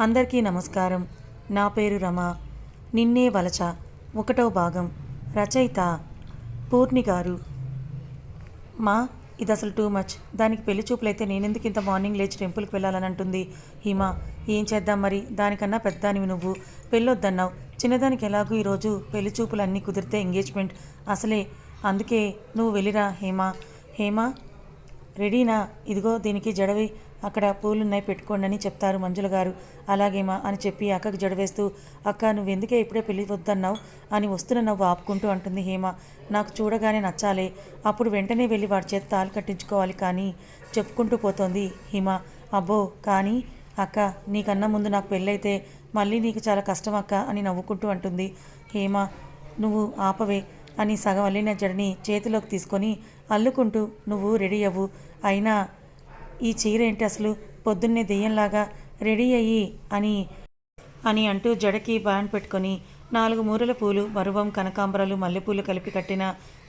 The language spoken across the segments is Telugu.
అందరికీ నమస్కారం. నా పేరు రమ. నిన్నే వలచ ఒకటో భాగం. రచయిత పూర్ణి గారు. మా ఇది అసలు టూ మచ్. దానికి పెళ్ళి చూపులైతే నేనెందుకు ఇంత మార్నింగ్ లేచి టెంపుల్కి వెళ్ళాలని అంటుంది. హిమ ఏం చేద్దాం మరి? దానికన్నా పెద్దదానివి నువ్వు. పెళ్ళొద్దన్నావు. చిన్నదానికి ఎలాగూ ఈరోజు పెళ్ళి చూపులు అన్నీ కుదిరితే ఎంగేజ్మెంట్. అసలే అందుకే నువ్వు వెళ్ళిరా హేమా. హేమా రెడీనా? ఇదిగో దీనికి జడవి. అక్కడ పూలున్నాయి పెట్టుకోండి అని చెప్తారు మంజుల గారు. అలాగేమా అని చెప్పి అక్కకి జడవేస్తూ అక్క నువ్వెందుకే ఇప్పుడే పెళ్ళి వద్దన్నావు? అని వస్తున్న నవ్వు ఆపుకుంటూ అంటుంది హేమ. నాకు చూడగానే నచ్చాలే. అప్పుడు వెంటనే వెళ్ళి వాడి చేత తాలు కట్టించుకోవాలి కానీ చెప్పుకుంటూ పోతోంది హిమ. అబ్బో కానీ అక్క నీకన్నా ముందు నాకు పెళ్ళైతే మళ్ళీ నీకు చాలా కష్టం అక్క అని నవ్వుకుంటూ అంటుంది హేమ. నువ్వు ఆపవే అని సగం అల్లిన జడని చేతిలోకి తీసుకొని అల్లుకుంటూ నువ్వు రెడీ అవ్వు. అయినా ఈ చీర ఏంటి అసలు? పొద్దున్నే దెయ్యంలాగా రెడీ అయ్యి అని అని అంటూ జడకి బ్యాండ్ పెట్టుకొని నాలుగు మూరల పూలు మరువం కనకాంబరాలు మల్లెపూలు కలిపి కట్టిన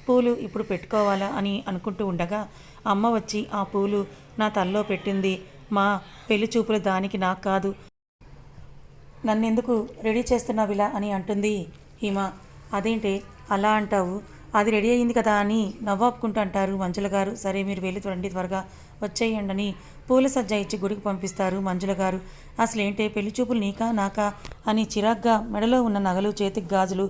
పూలు ఇప్పుడు పెట్టుకోవాలా అని అనుకుంటూ ఉండగా అమ్మ వచ్చి ఆ పూలు నా తల్లో పెట్టింది. మా పెళ్ళి చూపులు దానికి నాకు కాదు. నన్నెందుకు రెడీ చేస్తున్నావు ఇలా అని అంటుంది హిమ. అదేంటి అలా అంటావు? అది రెడీ అయ్యింది కదా అని నవ్వాపుకుంటూ అంటారు మంజుల గారు. సరే మీరు వెళ్ళి చూడండి త్వరగా వచ్చేయండి అని పూల సజ్జ ఇచ్చి గుడికి పంపిస్తారు మంజుల గారు. అసలేంటే పెళ్ళి చూపులు నీకా నాకా అని చిరాగ్గా మెడలో ఉన్న నగలు చేతికి గాజులు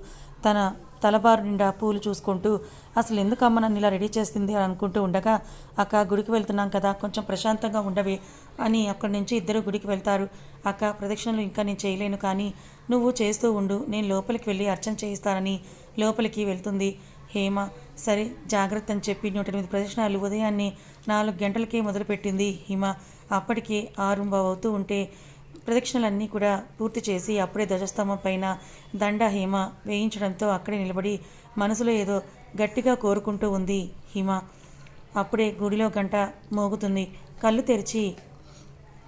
తన తలబారు నిండా పూలు చూసుకుంటూ అసలు ఎందుకు అమ్మ నన్ను ఇలా రెడీ చేస్తుంది అని అనుకుంటూ ఉండగా అక్క గుడికి వెళ్తున్నాం కదా కొంచెం ప్రశాంతంగా ఉండవే అని అక్కడి నుంచి ఇద్దరు గుడికి వెళ్తారు. అక్క ప్రదక్షిణలు ఇంకా నేను చేయలేను కానీ నువ్వు చేస్తూ ఉండు నేను లోపలికి వెళ్ళి అర్చన చేయిస్తానని లోపలికి వెళ్తుంది. హేమ సరే జాగ్రత్త అని చెప్పి నూట ఎనిమిది ప్రదక్షిణాలు ఉదయాన్నే నాలుగు గంటలకే మొదలుపెట్టింది హిమ. అప్పటికే ఆరుంబ అవుతూ ఉంటే ప్రదక్షిణలన్నీ కూడా పూర్తి చేసి అప్పుడే ధ్వజస్తంభం పైన దండ హేమ వేయించడంతో అక్కడే నిలబడి మనసులో ఏదో గట్టిగా కోరుకుంటూ ఉంది హిమ. అప్పుడే గుడిలో గంట మోగుతుంది. కళ్ళు తెరిచి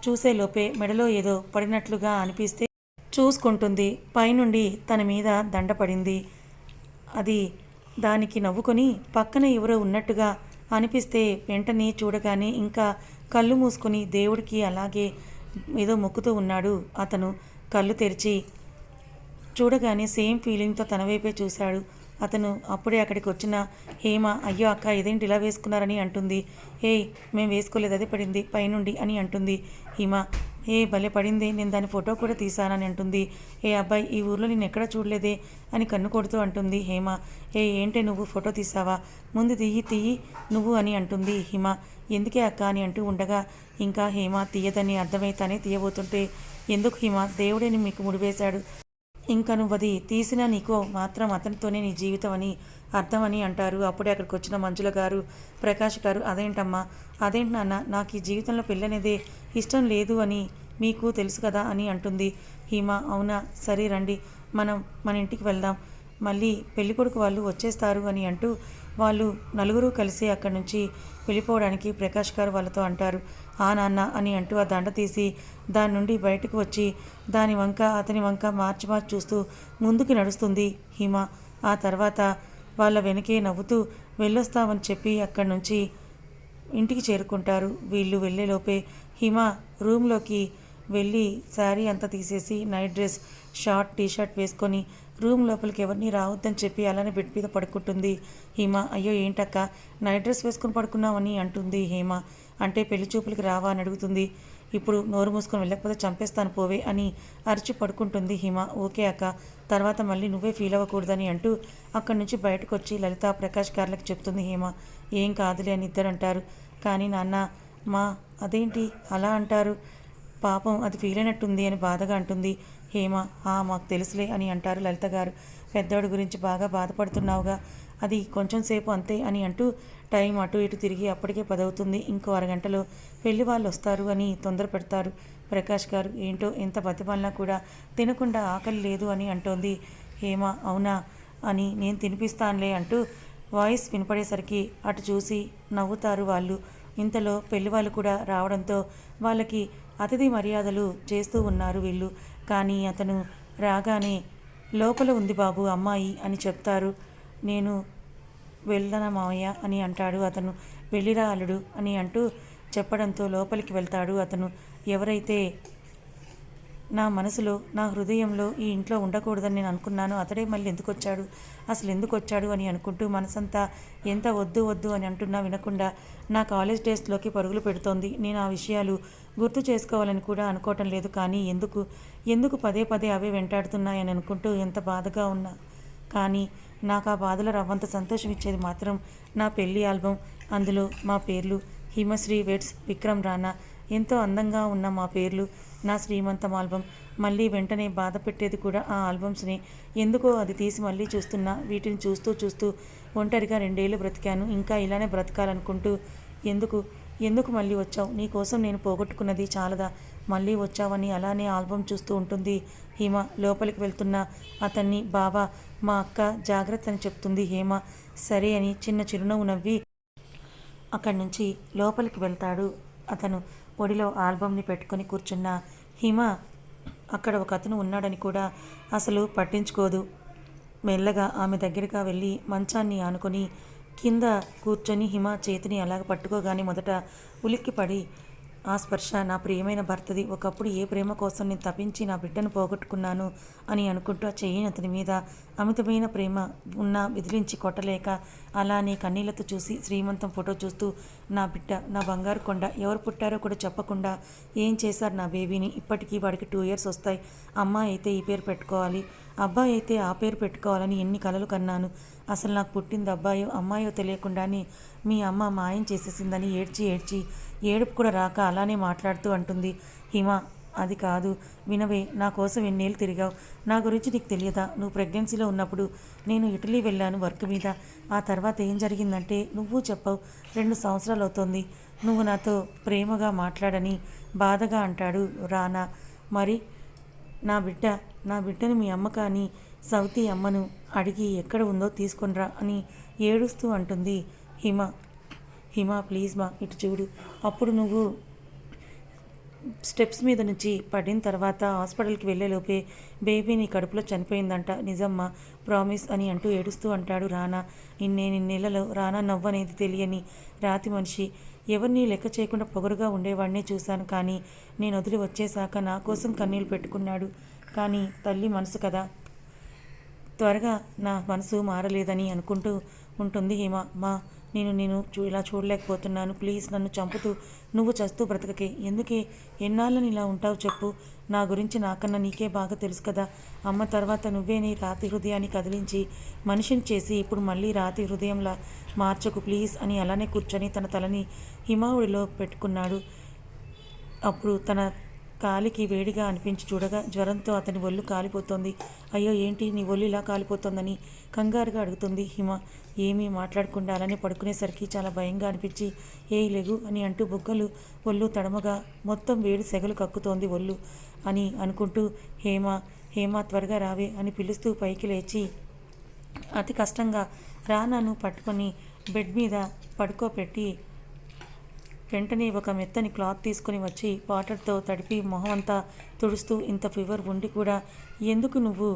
చూసేలోపే మెడలో ఏదో పడినట్లుగా అనిపిస్తే చూసుకుంటుంది. పైనుండి తన మీద దండ పడింది. అది దానికి నవ్వుకొని పక్కన ఎవరో ఉన్నట్టుగా అనిపిస్తే వెంటనే చూడగానే ఇంకా కళ్ళు మూసుకొని దేవుడికి అలాగే ఏదో మొక్కుతూ ఉన్నాడు అతను కళ్ళు తెరిచి. చూడగానే సేమ్ ఫీలింగ్తో తన వైపే చూశాడు. అతను అప్పుడే అక్కడికి వచ్చిన హేమ అయ్యో అక్క ఇదేంటి ఇలా వేసుకున్నారని అంటుంది. ఏ మేము వేసుకోలేదు అది పడింది పైనుండి అని అంటుంది హిమ. ఏ భలే పడింది నేను దాని ఫోటో కూడా తీసానని అంటుంది. ఏ అబ్బాయి ఈ ఊర్లో నేను ఎక్కడ చూడలేదే అని కన్ను కొడుతూ అంటుంది హేమ. ఏ ఏంటే నువ్వు ఫోటో తీసావా ముందు తీయి తీయి నువ్వు అని అంటుంది హిమ. ఎందుకే అక్క అని అంటూ ఉండగా ఇంకా హేమ తీయదని అర్థమైతానే తీయబోతుంటే ఎందుకు హిమ? దేవుడే మీకు ముడివేశాడు. ఇంకా నువ్వు అది తీసినా నీకు మాత్రం అతనితోనే నీ జీవితం అని అర్థమని అంటారు. అప్పుడే అక్కడికి వచ్చిన మంజుల గారు ప్రకాష్ గారు అదేంటమ్మా? అదేంటి నాన్న? నాకు ఈ జీవితంలో పెళ్ళనేదే ఇష్టం లేదు అని మీకు తెలుసు కదా అని అంటుంది. హీమ అవునా? సరే రండి. మనం మన ఇంటికి వెళ్దాం. మళ్ళీ పెళ్ళి కొడుకు వాళ్ళు వచ్చేస్తారు అని అంటూ వాళ్ళు నలుగురు కలిసి అక్కడి నుంచి వెళ్ళిపోవడానికి ప్రకాష్ గారు వాళ్ళతో అంటారు. ఆ నాన్న అని అంటూ ఆ దండ తీసి దాని నుండి బయటకు వచ్చి దాని వంక అతని వంక మార్చి మార్చి చూస్తూ ముందుకు నడుస్తుంది హిమ. ఆ తర్వాత వాళ్ళ వెనకే నవ్వుతూ వెళ్ళొస్తామని చెప్పి అక్కడి నుంచి ఇంటికి చేరుకుంటారు. వీళ్ళు వెళ్ళేలోపే హిమ రూమ్లోకి వెళ్ళి శారీ అంతా తీసేసి night dress short T shirt వేసుకొని రూమ్ లోపలికి ఎవరిని రావద్దని చెప్పి అలానే బెడ్ మీద పడుకుంటుంది హిమ. అయ్యో ఏంటక్క? నైట్ డ్రెస్ వేసుకొని పడుకున్నామని అంటుంది హేమ. అంటే పెళ్ళి చూపులకి రావా అని అడుగుతుంది. ఇప్పుడు నోరు మూసుకొని వెళ్ళకపోతే చంపేస్తాను పోవే అని అరిచి పడుకుంటుంది హిమ. ఓకే అక్క. తర్వాత మళ్ళీ నువ్వే ఫీల్ అవ్వకూడదని అంటూ అక్కడి నుంచి బయటకు వచ్చి లలిత ప్రకాష్ గారులకు చెప్తుంది హేమ. ఏం కాదులే అని ఇద్దరు అంటారు. కానీ నాన్న మా అదేంటి అలా అంటారు? పాపం అది ఫీల్ అయినట్టుంది అని బాధగా అంటుంది హేమ. ఆ మాకు తెలుసులే అని అంటారు లలిత గారు. పెద్దోడి గురించి బాగా బాధపడుతున్నావుగా. అది కొంచెం సేపు అంతే అని అంటూ టైం అటు ఇటు తిరిగి అప్పటికే పదవుతుంది. ఇంకో అరగంటలో పెళ్ళి వాళ్ళు వస్తారు అని తొందర పెడతారు. ప్రకాష్ గారు ఏంటో ఎంత బతిమాలినా కూడా తినకుండా ఆకలి లేదు అని అంటోంది హేమ. అవునా? అని నేను తినిపిస్తానులే అంటూ వాయిస్ వినపడేసరికి అటు చూసి నవ్వుతారు వాళ్ళు. ఇంతలో పెళ్ళి వాళ్ళు కూడా రావడంతో వాళ్ళకి అతిథి మర్యాదలు చేస్తూ ఉన్నారు వీళ్ళు. కానీ అతను రాగానే లోపల ఉంది బాబు అమ్మాయి అని చెప్తారు. నేను వెళ్ళన మావయ్య అని అంటాడు అతను. వెళ్ళిరా అల్లుడు అని అంటూ చెప్పడంతో లోపలికి వెళ్తాడు అతను. ఎవరైతే నా మనసులో నా హృదయంలో ఈ ఇంట్లో ఉండకూడదని నేను అనుకున్నాను అతడే మళ్ళీ ఎందుకు వచ్చాడు అసలు ఎందుకు వచ్చాడు అని అనుకుంటూ మనసంతా ఎంత వద్దు వద్దు అని అంటున్నా వినకుండా నా కాలేజ్ డేస్లోకి పరుగులు పెడుతోంది. నేను ఆ విషయాలు గుర్తు చేసుకోవాలని కూడా అనుకోవటం లేదు. కానీ ఎందుకు? ఎందుకు పదే పదే అవే వెంటాడుతున్నాయని అనుకుంటూ ఎంత బాధగా ఉన్నా. కానీ నాకు ఆ బాధలో రవ్వంత సంతోషం ఇచ్చేది మాత్రం నా పెళ్ళి ఆల్బమ్ అందులో మా పేర్లు హిమశ్రీ వెట్స్ విక్రమ్ రాణా ఎంతో అందంగా ఉన్న మా పేర్లు నా శ్రీమంతం ఆల్బమ్ మళ్ళీ వెంటనే బాధ పెట్టేది కూడా ఆ ఆల్బమ్స్ని. ఎందుకో అది తీసి మళ్ళీ చూస్తున్నా వీటిని చూస్తూ చూస్తూ ఒంటరిగా రెండేళ్ళు బ్రతికాను. ఇంకా ఇలానే బ్రతకాలనుకుంటూ ఎందుకు? ఎందుకు మళ్ళీ వచ్చావు? నీ కోసం నేను పోగొట్టుకున్నది చాలదా? మళ్ళీ వచ్చావని అలానే ఆల్బమ్ చూస్తూ ఉంటుంది హిమ. లోపలికి వెళ్తున్న అతన్ని బావా మా అక్క జాగ్రత్త అని చెప్తుంది హేమ. సరే అని చిన్న చిరునవ్వు నవ్వి అక్కడి నుంచి లోపలికి వెళ్తాడు. అతను ఒడిలో ఆల్బమ్ని పెట్టుకొని కూర్చున్న హిమ అక్కడ ఒక అతను ఉన్నాడని కూడా అసలు పట్టించుకోదు. మెల్లగా ఆమె దగ్గరగా వెళ్ళి మంచాన్ని ఆనుకొని కింద కూర్చొని హిమ చేతిని అలాగ పట్టుకోగానే మొదట ఉలిక్కిపడి ఆ స్పర్శ నా ప్రియమైన భర్తది. ఒకప్పుడు ఏ ప్రేమ కోసం నేను తప్పించి నా బిడ్డను పోగొట్టుకున్నాను అని అనుకుంటూ చేయని అతని మీద అమితమైన ప్రేమ ఉన్న విదిలించి కొట్టలేక అలానే కన్నీళ్ళతో చూసి శ్రీమంతం ఫోటో చూస్తూ నా బిడ్డ నా బంగారు కొండ ఎవరు పుట్టారో కూడా చెప్పకుండా ఏం చేశారు నా బేబీని? ఇప్పటికీ వాడికి టూ ఇయర్స్ వస్తాయి. అమ్మాయి అయితే ఈ పేరు పెట్టుకోవాలి. అబ్బాయి అయితే ఆ పేరు పెట్టుకోవాలని ఎన్ని కలలు కన్నాను. అసలు నాకు పుట్టింది అబ్బాయో అమ్మాయో తెలియకుండానే మీ అమ్మ మాయం చేసేసిందని ఏడ్చి ఏడ్చి ఏడుపు కూడా రాక అలానే మాట్లాడుతూ అంటుంది. హిమ అది కాదు. వినవే నా కోసం ఎన్నేళ్ళు తిరిగావు. నా గురించి నీకు తెలియదా? నువ్వు ప్రెగ్నెన్సీలో ఉన్నప్పుడు నేను ఇటలీ వెళ్ళాను వర్క్ మీద. ఆ తర్వాత ఏం జరిగిందంటే నువ్వు చెప్పవు. రెండు సంవత్సరాలు అవుతోంది. నువ్వు నాతో ప్రేమగా మాట్లాడని బాధగా అంటాడు రానా. మరి నా బిడ్డ నా బిడ్డను మీ అమ్మ కానీ సౌతి అమ్మను అడిగి ఎక్కడ ఉందో తీసుకొనిరా అని ఏడుస్తూ అంటుంది హిమ. హిమ ప్లీజ్ మా ఇటు చూడు. అప్పుడు నువ్వు స్టెప్స్ మీద నుంచి పడిన తర్వాత హాస్పిటల్కి వెళ్ళేలోపే బేబీ నీ కడుపులో చనిపోయిందంట. నిజమ్మా ప్రామిస్ అని అంటూ ఏడుస్తూ అంటాడు రానా. ఇన్నే నిన్నెలలో రానా నవ్వనేది తెలియని రాతి మనిషి. ఎవరిని లెక్క చేయకుండా పొగరుగా ఉండేవాడినే చూశాను కానీ నేను వదిలి వచ్చేశాక నా కోసం కన్నీళ్ళు పెట్టుకున్నాడు. కానీ తల్లి మనసు కదా. త్వరగా నా మనసు మారలేదని అనుకుంటూ ఉంటుంది హిమ. మా నేను నేను చూ ఇలా చూడలేకపోతున్నాను. ప్లీజ్ నన్ను చంపుతూ నువ్వు చస్తూ బ్రతకకే. ఎందుకే? ఎన్నాళ్ళని ఇలా ఉంటావు చెప్పు. నా గురించి నాకన్నా నీకే బాగా తెలుసు కదా. అమ్మ తర్వాత నువ్వే నీ రాతి హృదయాన్ని కదిలించి మనిషిని చేసి ఇప్పుడు మళ్ళీ రాతి హృదయంలా మార్చకు ప్లీజ్ అని అలానే కూర్చొని తన తలని హిమావుడిలో పెట్టుకున్నాడు. అప్పుడు తన కాలికి వేడిగా అనిపించి చూడగా జ్వరంతో అతని ఒళ్ళు కాలిపోతోంది. అయ్యో ఏంటి? నీ ఒళ్ళు ఇలా కాలిపోతోందని కంగారుగా అడుగుతుంది హిమ. ఏమీ మాట్లాడకుండా అలానే పడుకునేసరికి చాలా భయంగా అనిపించి ఏ లేగు అని అంటూ బుగ్గలు ఒళ్ళు తడమగా మొత్తం వేడి సెగలు కక్కుతోంది ఒళ్ళు అని అనుకుంటూ హేమ హేమ త్వరగా రావే అని పిలుస్తూ పైకి లేచి అతి కష్టంగా రానాను పట్టుకొని బెడ్ మీద పడుకోబెట్టి వెంటనే ఒక మెత్తని క్లాత్ తీసుకొని వచ్చి వాటర్తో తడిపి మొహం అంతా తుడుస్తూ ఇంత ఫీవర్ ఉండి కూడా ఎందుకు నువ్వు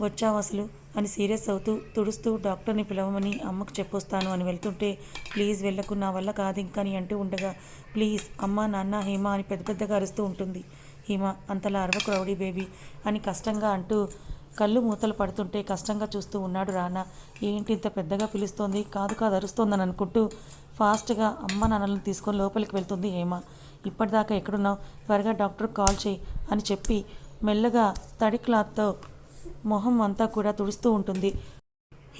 వచ్చావు అసలు? అని సీరియస్ అవుతూ తుడుస్తూ డాక్టర్ని పిలవమని అమ్మకు చెప్పొస్తాను అని వెళ్తుంటే ప్లీజ్ వెళ్ళకు నా వల్ల కాదు ఇంకా అని అంటూ ఉండగా ప్లీజ్ అమ్మ నాన్న హేమ అని పెద్ద పెద్దగా అరుస్తూ ఉంటుంది. హేమ అంతలా అరవకు రౌడీ బేబీ అని కష్టంగా అంటూ కళ్ళు మూతలు పడుతుంటే కష్టంగా చూస్తూ ఉన్నాడు రానా. ఏంటి ఇంత పెద్దగా పిలుస్తోంది? కాదు కాదు అరుస్తోందని అనుకుంటూ ఫాస్ట్గా అమ్మ నాన్నలను తీసుకొని లోపలికి వెళ్తుంది హేమ. ఇప్పటిదాకా ఎక్కడున్నావు? త్వరగా డాక్టర్ కాల్ చేయి అని చెప్పి మెల్లగా తడి క్లాత్తో మొహం అంతా కూడా తుడుస్తూ ఉంటుంది.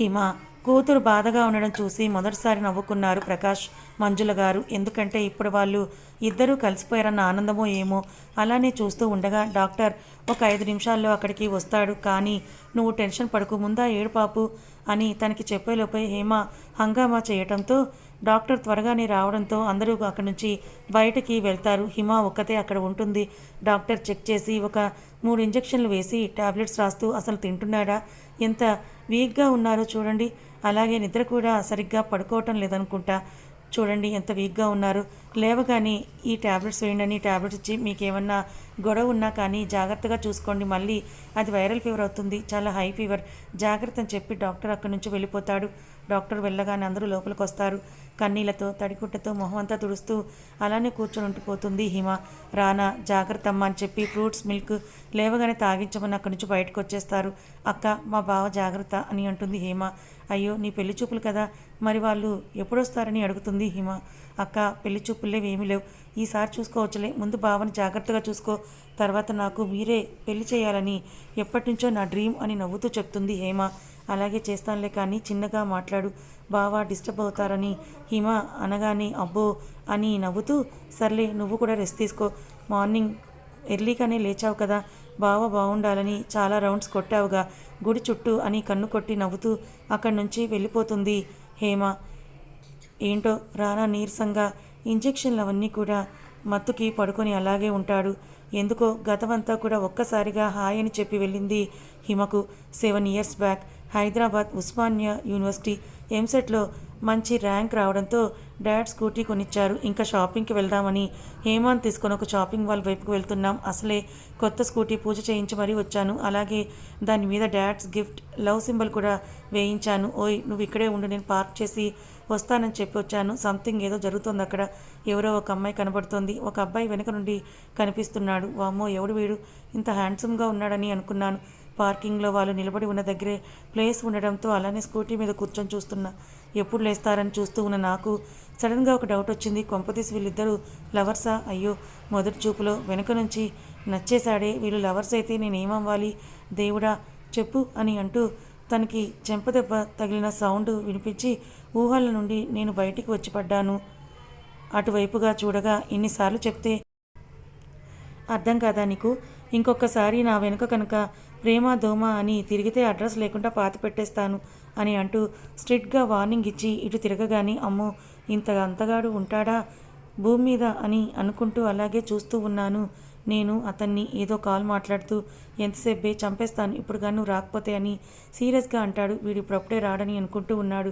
హిమ కూతురు బాధగా ఉండడం చూసి మొదటిసారి నవ్వుకున్నారు ప్రకాష్. మంజుల గారు. ఎందుకంటే ఇప్పుడు వాళ్ళు ఇద్దరూ కలిసిపోయారన్న ఆనందమో ఏమో అలానే చూస్తూ ఉండగా డాక్టర్ ఒక ఐదు నిమిషాల్లో అక్కడికి వస్తాడు కానీ నువ్వు టెన్షన్ పడకు ముందా ఏడు పాపు అని తనకి చెప్పేలోపే హేమ హంగామా చేయటంతో డాక్టర్ త్వరగానే రావడంతో అందరూ అక్కడి నుంచి బయటికి వెళ్తారు. హిమ ఒక్కతే అక్కడ ఉంటుంది. డాక్టర్ చెక్ చేసి ఒక మూడు ఇంజెక్షన్లు వేసి టాబ్లెట్స్ రాస్తూ అసలు తింటున్నాడా? ఎంత వీక్గా ఉన్నారో చూడండి. అలాగే నిద్ర కూడా సరిగ్గా పడుకోవటం లేదనుకుంటా. చూడండి ఎంత వీక్గా ఉన్నారు. లేవగానే ఈ ట్యాబ్లెట్స్ వేయండి అని ట్యాబ్లెట్స్ ఇచ్చి మీకు ఏమన్నా గొడవ ఉన్నా కానీ జాగ్రత్తగా చూసుకోండి. మళ్ళీ అది వైరల్ ఫీవర్ అవుతుంది. చాలా హై ఫీవర్ జాగ్రత్త అని చెప్పి డాక్టర్ అక్కడి నుంచి వెళ్ళిపోతాడు. డాక్టర్ వెళ్ళగానే అందరూ లోపలికి వస్తారు కన్నీళ్ళతో తడిగుడ్డతో మొహం అంతా తుడుస్తూ అలానే కూర్చొని ఉండిపోతుంది హిమ. రానా జాగ్రత్త అమ్మ అని చెప్పి ఫ్రూట్స్ మిల్క్ లేవగానే తాగించమని అక్కడి నుంచి బయటకు వచ్చేస్తారు అక్క మా బావ జాగ్రత్త అని అంటుంది హేమ. అయ్యో నీ పెళ్ళి చూపులు కదా. మరి వాళ్ళు ఎప్పుడొస్తారని అడుగుతుంది హిమ. అక్క పెళ్ళి చూపులేవి ఏమీ లేవు. ఈసారి చూసుకోవచ్చులే. ముందు బావని జాగ్రత్తగా చూసుకో. తర్వాత నాకు మీరే పెళ్ళి చేయాలని ఎప్పటి నుంచో నా డ్రీమ్ అని నవ్వుతూ చెప్తుంది హేమ. అలాగే చేస్తానులే కానీ చిన్నగా మాట్లాడు. బావా డిస్టర్బ్ అవుతారని హిమ అనగానే అబ్బో అని నవ్వుతూ సర్లే నువ్వు కూడా రెస్ట్ తీసుకో. మార్నింగ్ ఎర్లీగానే లేచావు కదా. బావ బాగుండాలని చాలా రౌండ్స్ కొట్టావుగా. గుడి చుట్టూ అని కన్ను కొట్టి నవ్వుతూ అక్కడి నుంచి వెళ్ళిపోతుంది హేమ. ఏంటో రానా నీరసంగా ఇంజెక్షన్లు అవన్నీ కూడా మత్తుకి పడుకొని అలాగే ఉంటాడు. ఎందుకో గతమంతా కూడా ఒక్కసారిగా హాయ్ అని చెప్పి వెళ్ళింది హిమకు seven years back. Hyderabad Osmania university ఎంసెట్లో మంచి ర్యాంక్ రావడంతో డాడ్ స్కూటీ కొనిచ్చారు. ఇంకా షాపింగ్కి వెళ్దామని హేమాన్ తీసుకొని ఒక షాపింగ్ మాల్ వైపుకు వెళ్తున్నాం. అసలే కొత్త స్కూటీ పూజ చేయించి మరీ వచ్చాను. అలాగే దాని మీద డాడ్స్ గిఫ్ట్ లవ్ సింబల్ కూడా వేయించాను. ఓయ్ నువ్వు ఇక్కడే ఉండు నేను పార్క్ చేసి వస్తానని చెప్పి వచ్చాను. సంథింగ్ ఏదో జరుగుతోంది అక్కడ. ఎవరో ఒక అమ్మాయి కనబడుతోంది. ఒక అబ్బాయి వెనుక నుండి కనిపిస్తున్నాడు. వామ్మో ఎవడు వీడు? ఇంత హ్యాండ్సమ్గా ఉన్నాడని అనుకున్నాను. పార్కింగ్లో వాళ్ళు నిలబడి ఉన్న దగ్గరే ప్లేస్ ఉండడంతో అలానే స్కూటీ మీద కూర్చొని చూస్తున్నా. ఎప్పుడు లేస్తారని చూస్తూ ఉన్న నాకు సడన్గా ఒక డౌట్ వచ్చింది. కొంపతీసి వీళ్ళిద్దరూ లవర్సా? అయ్యో మొదటి చూపులో వెనుక నుంచి నచ్చేశాడే. వీళ్ళు లవర్స్ అయితే నేనేమవ్వాలి? దేవుడా చెప్పు అని అంటూ తనకి చెంపదెబ్బ తగిలిన సౌండ్ వినిపించి ఊహల నుండి నేను బయటికి వచ్చి పడ్డాను. అటువైపుగా చూడగా ఇన్నిసార్లు చెప్తే అర్థం కాదా నీకు? ఇంకొకసారి నా వెనుక కనుక ప్రేమ దోమ అని తిరిగితే అడ్రస్ లేకుండా పాతి పెట్టేస్తాను అని అంటూ స్ట్రిక్ట్గా వార్నింగ్ ఇచ్చి ఇటు తిరగగానే అమ్మో ఇంత అంతగాడు ఉంటాడా భూమి మీద అని అనుకుంటూ అలాగే చూస్తూ ఉన్నాను. నేను అతన్ని ఏదో కాల్ మాట్లాడుతూ ఎంతసేపే చంపేస్తాను ఇప్పుడు గాను నువ్వు రాకపోతే అని సీరియస్గా అంటాడు. వీడు ఇప్పుడప్పుడే రాడని అనుకుంటూ ఉన్నాడు.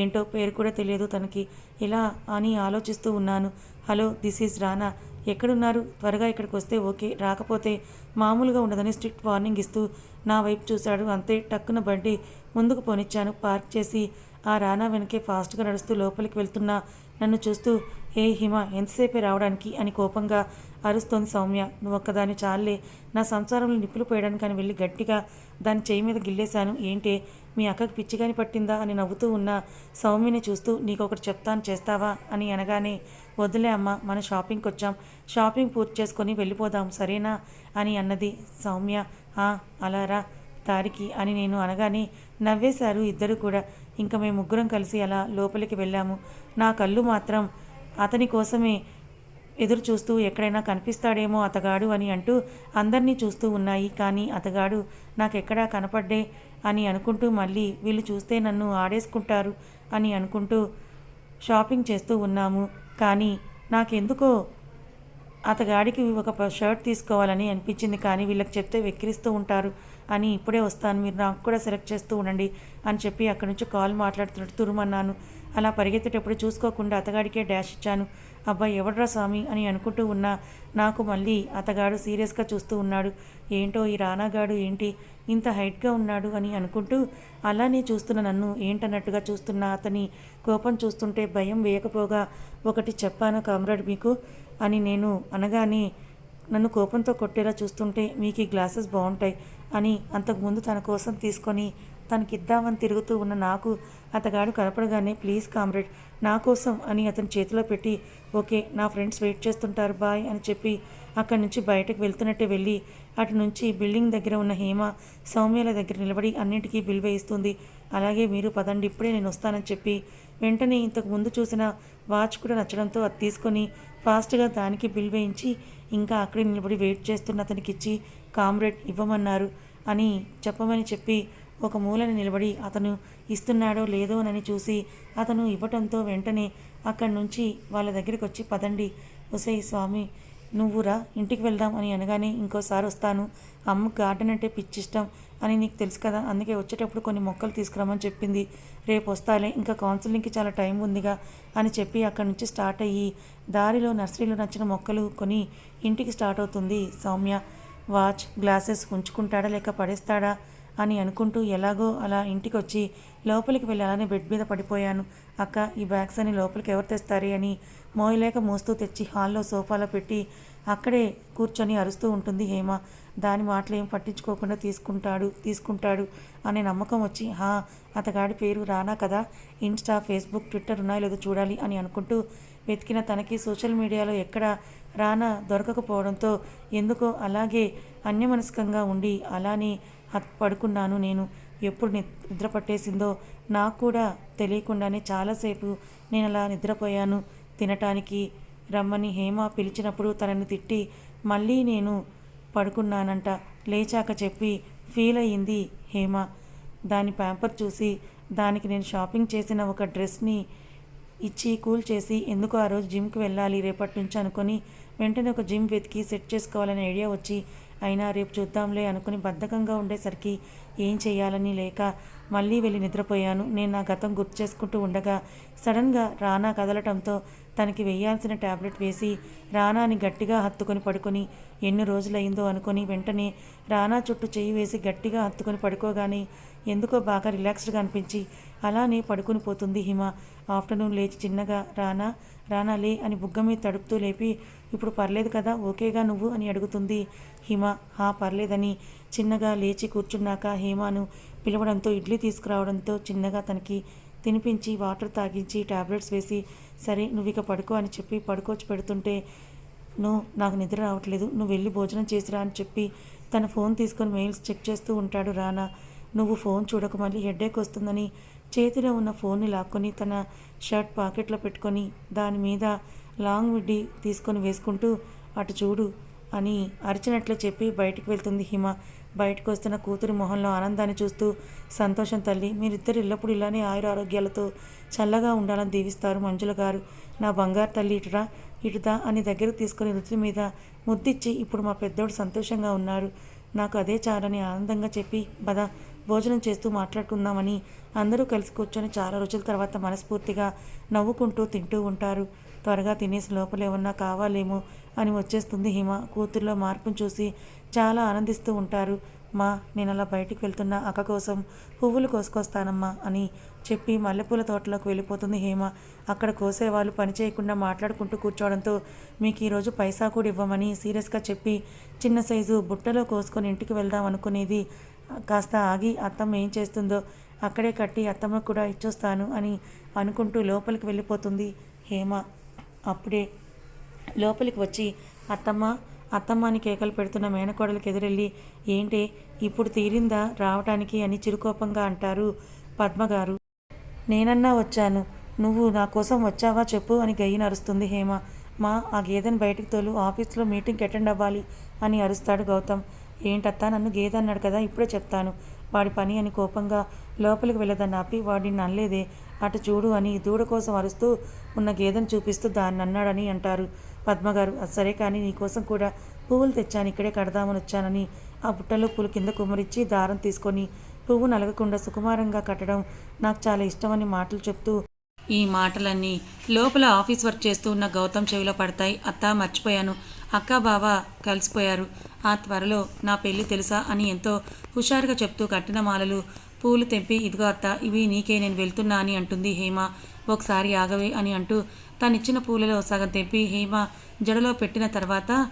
ఏంటో పేరు కూడా తెలియదు తనకి. ఇలా అని ఆలోచిస్తూ ఉన్నాను. Hello this is Rana. ఎక్కడున్నారు? త్వరగా ఇక్కడికి వస్తే ఓకే. రాకపోతే మామూలుగా ఉండదని స్ట్రిక్ట్ వార్నింగ్ ఇస్తూ నా వైపు చూశాడు. అంతే టక్కున బండి ముందుకు పోనిచ్చాను. పార్క్ చేసి ఆ రానా వెనకే ఫాస్ట్గా నడుస్తూ లోపలికి వెళ్తున్నా నన్ను చూస్తూ ఏ హిమ ఎంతసేపే రావడానికి? అని కోపంగా అరుస్తోంది సౌమ్య. నువ్వు ఒక్కదాని చాలే. నా సంసారంలో నిప్పులు పోయడానికి అని వెళ్ళి గట్టిగా దాని చేయి మీద గిల్లేశాను. ఏంటే? మీ అక్కకి పిచ్చిగాని పట్టిందా? అని నవ్వుతూ ఉన్న సౌమ్యని చూస్తూ నీకు ఒకటి చెప్తాను చేస్తావా? అని అనగానే వదిలే అమ్మ మన షాపింగ్కి వచ్చాం. షాపింగ్ పూర్తి చేసుకొని వెళ్ళిపోదాం సరేనా? అని అన్నది సౌమ్య. "ఆ, అలా రా దారికి అని నేను అనగానే నవ్వేశారు ఇద్దరు కూడా. ఇంకా మేము ముగ్గురం కలిసి అలా లోపలికి వెళ్ళాము. నా కళ్ళు మాత్రం అతని కోసమే ఎదురు చూస్తూ ఎక్కడైనా కనిపిస్తాడేమో అతగాడు అని అంటూ అందరినీ చూస్తూ ఉన్నాయి. కానీ అతగాడు నాకెక్కడా కనపడ్డే అని అనుకుంటూ మళ్ళీ వీళ్ళు చూస్తే నన్ను ఆడేసుకుంటారు అని అనుకుంటూ షాపింగ్ చేస్తూ ఉన్నాము. కానీ నాకెందుకో అతగాడికి ఒక షర్ట్ తీసుకోవాలని అనిపించింది కానీ వీళ్ళకి చెప్తే వెక్కిరిస్తూ ఉంటారు అని ఇప్పుడే వస్తాను మీరు నాకు కూడా సెలెక్ట్ చేస్తూ ఉండండి అని చెప్పి అక్కడి నుంచి కాల్ మాట్లాడుతున్నట్టు తురుమన్నాను. అలా పరిగెత్తేటప్పుడు చూసుకోకుండా అతగాడికే డాష్ ఇచ్చాను. అబ్బాయి ఎవడ్రా స్వామి అని అనుకుంటూ ఉన్నా నాకు మళ్ళీ అతగాడు సీరియస్గా చూస్తూ ఉన్నాడు. ఏంటో ఈ రానాగాడు ఏంటి? ఇంత హైట్గా ఉన్నాడు అని అనుకుంటూ అలానే చూస్తున్న నన్ను ఏంటన్నట్టుగా చూస్తున్న అతని కోపం చూస్తుంటే భయం వేయకపోగా ఒకటి చెప్పాను కామ్రాడ్ మీకు అని నేను అనగానే నన్ను కోపంతో కొట్టేలా చూస్తుంటే మీకు ఈ గ్లాసెస్ బాగుంటాయి అని అంతకుముందు తన కోసం తీసుకొని తనకిద్దామని తిరుగుతూ ఉన్న నాకు అతగాడు కనపడగానే ప్లీజ్ కామ్రేడ్ నా కోసం అని అతని చేతిలో పెట్టి ఓకే నా ఫ్రెండ్స్ వెయిట్ చేస్తుంటారు బాయ్ అని చెప్పి అక్కడి నుంచి బయటకు వెళ్తున్నట్టే వెళ్ళి అటు నుంచి బిల్డింగ్ దగ్గర ఉన్న హేమ సౌమ్యల దగ్గర నిలబడి అన్నింటికీ బిల్ వేయిస్తుంది అలాగే మీరు పదండి ఇప్పుడే నేను వస్తానని చెప్పి వెంటనే ఇంతకు ముందు చూసిన వాచ్ కూడా నచ్చడంతో అది తీసుకొని ఫాస్ట్గా దానికి బిల్ వేయించి ఇంకా అక్కడే నిలబడి వెయిట్ చేస్తున్న అతనికి ఇచ్చి కామ్రేడ్ ఇవ్వమన్నారు అని చెప్పమని చెప్పి ఒక మూలని నిలబడి అతను ఇస్తున్నాడో లేదో అని చూసి అతను ఇవ్వటంతో వెంటనే అక్కడి నుంచి వాళ్ళ దగ్గరికి వచ్చి పదండి. ఒసే స్వామి నువ్వురా ఇంటికి వెళ్దాం అని అనగానే ఇంకోసారి వస్తాను. అమ్మ గార్డెన్ అంటే పిచ్చిష్టం అని నీకు తెలుసు కదా అందుకే వచ్చేటప్పుడు కొన్ని మొక్కలు తీసుకురామని చెప్పింది. రేపు వస్తాలే ఇంకా కౌన్సిలింగ్కి చాలా టైం ఉందిగా అని చెప్పి అక్కడి నుంచి స్టార్ట్ అయ్యి దారిలో నర్సరీలో నచ్చిన మొక్కలు కొని ఇంటికి స్టార్ట్ అవుతుంది. సౌమ్య వాచ్ గ్లాసెస్ ఉంచుకుంటాడా లేక పడేస్తాడా? అని అనుకుంటూ ఎలాగో అలా ఇంటికి వచ్చి లోపలికి వెళ్ళి అలానే బెడ్ మీద పడిపోయాను. అక్క ఈ బ్యాగ్స్ అని లోపలికి ఎవరు తెస్తారే అని మోయలేక మోస్తూ తెచ్చి హాల్లో సోఫాలో పెట్టి అక్కడే కూర్చొని అరుస్తూ ఉంటుంది హేమ. దాని మాటలు ఏం పట్టించుకోకుండా తీసుకుంటాడు తీసుకుంటాడు అనే నమ్మకం వచ్చి హా అతగాడి పేరు రానా కదా? ఇన్స్టా ఫేస్బుక్ ట్విట్టర్ ఉన్నాయో లేదో చూడాలి అని అనుకుంటూ వెతికిన తనకి సోషల్ మీడియాలో ఎక్కడ రానా దొరకకపోవడంతో ఎందుకో అలాగే అన్యమనస్కంగా ఉండి అలానే పడుకున్నాను నేను. ఎప్పుడు నిద్ర పట్టేసిందో నాకు కూడా తెలియకుండానే చాలాసేపు నేను అలా నిద్రపోయాను. తినటానికి రమ్మని హేమ పిలిచినప్పుడు తనని తిట్టి మళ్ళీ నేను పడుకున్నానంట. లేచాక చెప్పి ఫీల్ అయ్యింది హేమ. దాని ప్యాంపర్ చూసి దానికి నేను షాపింగ్ చేసిన ఒక డ్రెస్ని ఇచ్చి కూల్ చేసి ఎందుకు ఆ రోజు జిమ్కి వెళ్ళాలి రేపటి నుంచి అనుకొని వెంటనే ఒక జిమ్ వెతికి సెట్ చేసుకోవాలనే ఐడియా వచ్చి అయినా రేపు చూద్దాంలే అనుకుని బద్ధకంగా ఉండేసరికి ఏం చేయాలని లేక మళ్ళీ వెళ్ళి నిద్రపోయాను. నేను నా గతం గుర్తు చేసుకుంటూ ఉండగా సడన్గా రానా కదలటంతో తనకి వేయాల్సిన టాబ్లెట్ వేసి రానాని గట్టిగా హత్తుకొని పడుకొని ఎన్ని రోజులైందో అనుకొని వెంటనే రానా చుట్టూ చేయి వేసి గట్టిగా హత్తుకొని పడుకోగానే ఎందుకో బాగా రిలాక్స్డ్గా అనిపించి అలానే పడుకుని పోతుంది హిమ. ఆఫ్టర్నూన్ లేచి చిన్నగా రానా రానా లే అని బుగ్గ మీద తడుపుతూ లేపి ఇప్పుడు పర్లేదు కదా ఓకేగా నువ్వు అని అడుగుతుంది హిమ. హా పర్లేదని చిన్నగా లేచి కూర్చున్నాక హేమాను పిలవడంతో ఇడ్లీ తీసుకురావడంతో చిన్నగా తనకి తినిపించి వాటర్ తాగించి టాబ్లెట్స్ వేసి సరే నువ్వు ఇక పడుకో అని చెప్పి పడుకోవచ్చు పెడుతుంటే నువ్వు నాకు నిద్ర రావట్లేదు నువ్వు వెళ్ళి భోజనం చేసిరా అని చెప్పి తన ఫోన్ తీసుకొని మెయిల్స్ చెక్ చేస్తూ ఉంటాడు రానా. నువ్వు ఫోన్ చూడక మళ్ళీ హెడ్డేక్ వస్తుందని చేతిలో ఉన్న ఫోన్ని లాక్కొని తన షర్ట్ పాకెట్లో పెట్టుకొని దాని మీద లాంగ్ విడ్డి తీసుకొని వేసుకుంటూ అటు చూడు అని అరిచినట్లు చెప్పి బయటికి వెళ్తుంది హిమ. బయటకు వస్తున్న కూతురి మొహంలో ఆనందాన్ని చూస్తూ సంతోషం తల్లి మీరిద్దరు ఎల్లప్పుడూ ఇలానే ఆయుర ఆరోగ్యాలతో చల్లగా ఉండాలని దీవిస్తారు మంజుల గారు. నా బంగారు తల్లి ఇటురా ఇటుదా అని దగ్గరకు తీసుకొని రుచి మీద ముద్దిచ్చి ఇప్పుడు మా పెద్దోడు సంతోషంగా ఉన్నారు. నాకు అదే చాలని ఆనందంగా చెప్పి పద భోజనం చేస్తూ మాట్లాడుకుందామని అందరూ కలిసి కూర్చొని చాలా రోజుల తర్వాత మనస్ఫూర్తిగా నవ్వుకుంటూ తింటూ ఉంటారు. త్వరగా తినేసి లోపలేమన్నా కావాలేమో అని వచ్చేస్తుంది హిమ. కూతుర్లో మార్పును చూసి చాలా ఆనందిస్తూ ఉంటారు. మా నేను అలా బయటికి వెళ్తున్న అక్క కోసం పువ్వులు కోసుకొస్తానమ్మా అని చెప్పి మల్లెపూల తోటలోకి వెళ్ళిపోతుంది హేమ. అక్కడ కోసేవాళ్ళు పని చేయకుండా మాట్లాడుకుంటూ కూర్చోవడంతో మీకు ఈరోజు పైసా కూడా ఇవ్వమని సీరియస్గా చెప్పి చిన్న సైజు బుట్టలో కోసుకొని ఇంటికి వెళ్దాం అనుకునేది కాస్త ఆగి అత్తమ్మ ఏం చేస్తుందో అక్కడే కట్టి అత్తమ్మ కూడా ఇచ్చొస్తాను అని అనుకుంటూ లోపలికి వెళ్ళిపోతుంది హేమ. అప్పుడే లోపలికి వచ్చి అత్తమ్మ అత్తమ్మ అని కేకలు పెడుతున్న మేనకోడలకు ఎదురెళ్ళి ఏంటి ఇప్పుడు తీరిందా రావటానికి అని చిరుకోపంగా అంటారు పద్మగారు. నేనన్నా వచ్చాను నువ్వు నా కోసం వచ్చావా చెప్పు అని గయ్యి నరుస్తుంది హేమ. మా ఆ గేదెని బయటికి తోలు ఆఫీస్లో మీటింగ్కి అటెండ్ అవ్వాలి అని అరుస్తాడు గౌతమ్. ఏంటత్తా? నన్ను గేదె అన్నాడు కదా ఇప్పుడే చెప్తాను. వాడి పని అని కోపంగా లోపలికి వెళ్ళదని ఆపి వాడిని నల్లేదే అటు చూడు అని దూడ కోసం అరుస్తూ ఉన్న గేదెను చూపిస్తూ దాన్ని అన్నాడని అంటారు. పద్మగారు సరే కానీ నీకోసం కూడా పువ్వులు తెచ్చాను ఇక్కడే కడదామని వచ్చానని. ఆ బుట్టలో పూలు కింద కుమ్మరిచ్చి దారం తీసుకొని పువ్వు నలగకుండా సుకుమారంగా కట్టడం నాకు చాలా ఇష్టమని మాటలు చెప్తూ ఈ మాటలన్నీ లోపల ఆఫీస్ వర్క్ చేస్తూ ఉన్న గౌతమ్ చెవిలో పడతాయి. అత్తా మర్చిపోయాను. అక్క బావ కలిసిపోయారు. ఆ త్వరలో నా పెళ్ళి తెలుసా అని ఎంతో హుషారుగా చెప్తూ కట్టిన మాలలు పూలు తెంపి ఇదిగో అత్త ఇవి నీకే నేను వెళ్తున్నా అని అంటుంది హేమ. ఒకసారి ఆగవే అని అంటూ తనిచ్చిన పూలలో సగం తెంపి హేమ జడలో పెట్టిన తర్వాత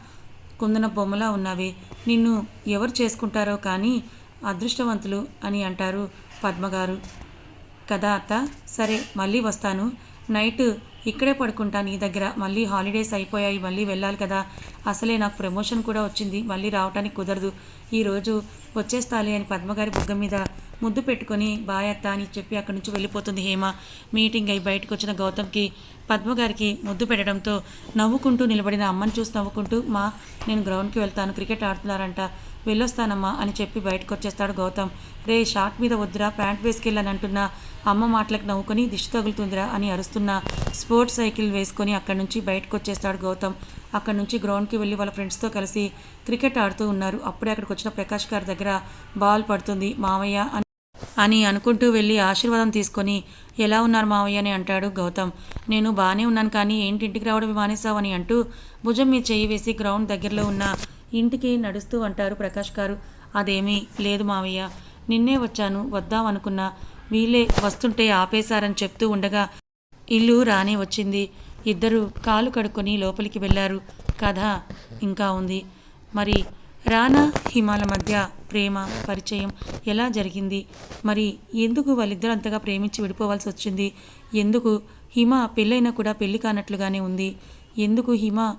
కుందన బొమ్మలా ఉన్నావే. నిన్ను ఎవరు చేసుకుంటారో కానీ అదృష్టవంతులు అని అంటారు పద్మగారు. కదా అత్త సరే మళ్ళీ వస్తాను. నైట్ ఇక్కడే పడుకుంటా నీ దగ్గర. మళ్ళీ హాలిడేస్ అయిపోయాయి మళ్ళీ వెళ్ళాలి కదా. అసలే నాకు ప్రమోషన్ కూడా వచ్చింది మళ్ళీ రావటానికి కుదరదు. ఈరోజు వచ్చేస్తాలి అని పద్మగారి బుగ్గ మీద ముద్దు పెట్టుకొని బాయ్ అత్త అని చెప్పి అక్కడి నుంచి వెళ్ళిపోతుంది హేమ. మీటింగ్ అయి బయటకు వచ్చిన గౌతమ్కి పద్మగారికి ముద్దు పెట్టడంతో నవ్వుకుంటూ నిలబడిన అమ్మని చూసి నవ్వుకుంటూ మా నేను గ్రౌండ్కి వెళ్తాను క్రికెట్ ఆడుతున్నారంట వెళ్ళొస్తానమ్మా అని చెప్పి బయటకు వచ్చేస్తాడు గౌతమ్. రే షార్ట్ మీద వద్దురా ప్యాంట్ వేసుకెళ్ళని అంటున్నా అమ్మ మాటలకు నవ్వుకొని దిష్టి తగులుతుందిరా అని అరుస్తున్న స్పోర్ట్స్ సైకిల్ వేసుకొని అక్కడి నుంచి బయటకు వచ్చేస్తాడు గౌతమ్. అక్కడి నుంచి గ్రౌండ్కి వెళ్ళి వాళ్ళ ఫ్రెండ్స్తో కలిసి క్రికెట్ ఆడుతూ ఉన్నారు. అప్పుడే అక్కడికి వచ్చిన ప్రకాష్ గారి దగ్గర బాల్ పడుతుంది మావయ్య అని అనుకుంటూ వెళ్ళి ఆశీర్వాదం తీసుకొని ఎలా ఉన్నారు మావయ్య అని అంటాడు గౌతమ్. నేను బాగానే ఉన్నాను కానీ ఏంటి ఇంటికి రావడం మానేసావని అంటూ భుజం మీద చేయి వేసి గ్రౌండ్ దగ్గరలో ఉన్న ఇంటికి నడుస్తూ అంటారు ప్రకాష్ గారు. అదేమీ లేదు మావయ్య. నిన్నే వచ్చాను. వద్దాం అనుకున్నా. వీళ్ళే వస్తుంటే ఆపేశారని చెప్తూ ఉండగా ఇల్లు రానే వచ్చింది. ఇద్దరు కాలు కడుక్కొని లోపలికి వెళ్ళారు. కథ ఇంకా ఉంది. మరి రానా హిమాల మధ్య ప్రేమ పరిచయం ఎలా జరిగింది? మరి ఎందుకు వాళ్ళిద్దరూ అంతగా ప్రేమించి విడిపోవాల్సి వచ్చింది? ఎందుకు హిమ పెళ్ళైనా కూడా పెళ్ళి కానట్లుగానే ఉంది? ఎందుకు హిమ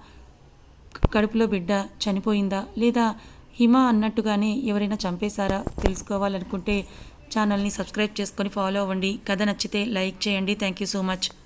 కడుపులో బిడ్డ చనిపోయిందా? లేదా హిమ అన్నట్టుగానే ఎవరైనా చంపేశారా? తెలుసుకోవాలనుకుంటే ఛానల్ని సబ్స్క్రైబ్ చేసుకొని ఫాలో అవ్వండి. కథ నచ్చితే లైక్ చేయండి. Thank you so much.